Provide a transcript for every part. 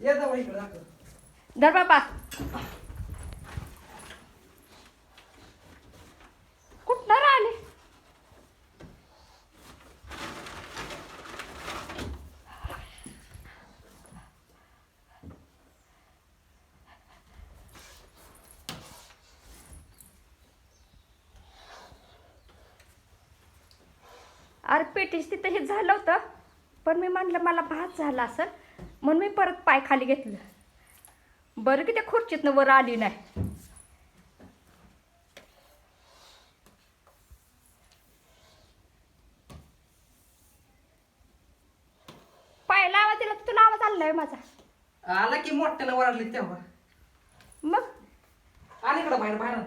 ये जाऊ इकडे दाखव धर बाबा कुठनं राहिले अरे पेटीच तिथं हे झालं होतं पण मी म्हणलं मला भात झाला असेल म्हणून मी परत पाय खाली घेतलं. बरं की त्या खुर्चीतनं वर आली नाही. पायला आवाज दिला तर तुला आवाज आलाय माझा. आला की मोठ्यानं वराडली तेव्हा. मग? आली इकडं बाहेर बाहेर.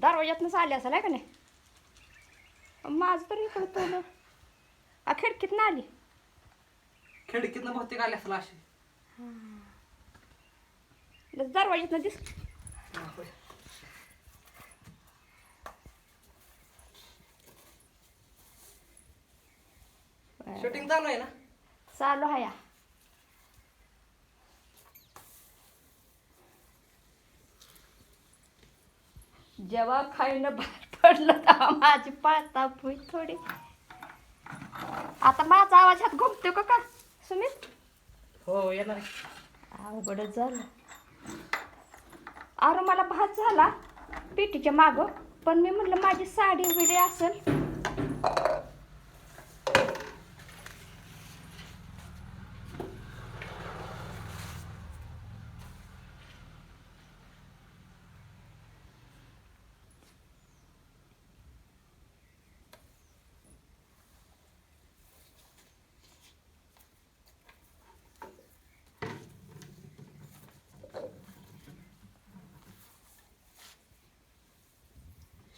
दरवाज्यातनंच आली असेल आहे का नाही? माझं तर इकडं तोंड. आ खिडकीतनं आली. खिडकीतनं बहुतेक आले असेल अशी. दरवाज्यातनं दिस शूटिंग चालू आहे ना? चालू आहे. जेव्हा खाईनं बाहेर पडलं तेव्हा माझी पळता भुई थोडी. आता माझा आवाज ह्यात घुमतोय का? का? सुमित हो येणार. अवघडच झालं. अरे मला भात झाला. पेटीच्या मागं. पण मी म्हटलं माझी साडी विडी असेल.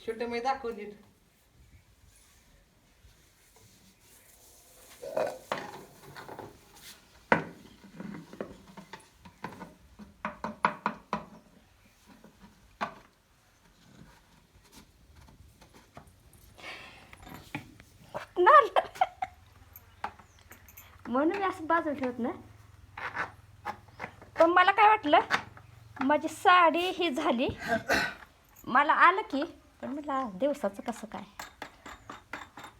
शूटिंग मी दाखव देत. म्हणून मी असं बाजूला ठेवत ना पण मला काय वाटलं माझी साडी ही झाली. मला आलं की पण मला दिवसाचं कसं काय?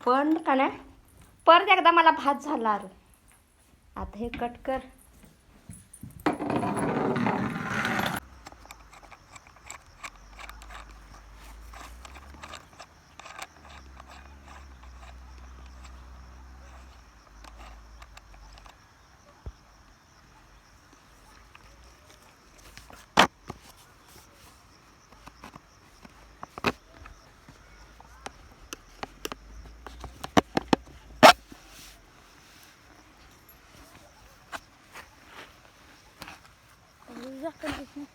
पण का नाही परत एकदा मला भात झाला अरे. आता हे कट कर. Allah kabul.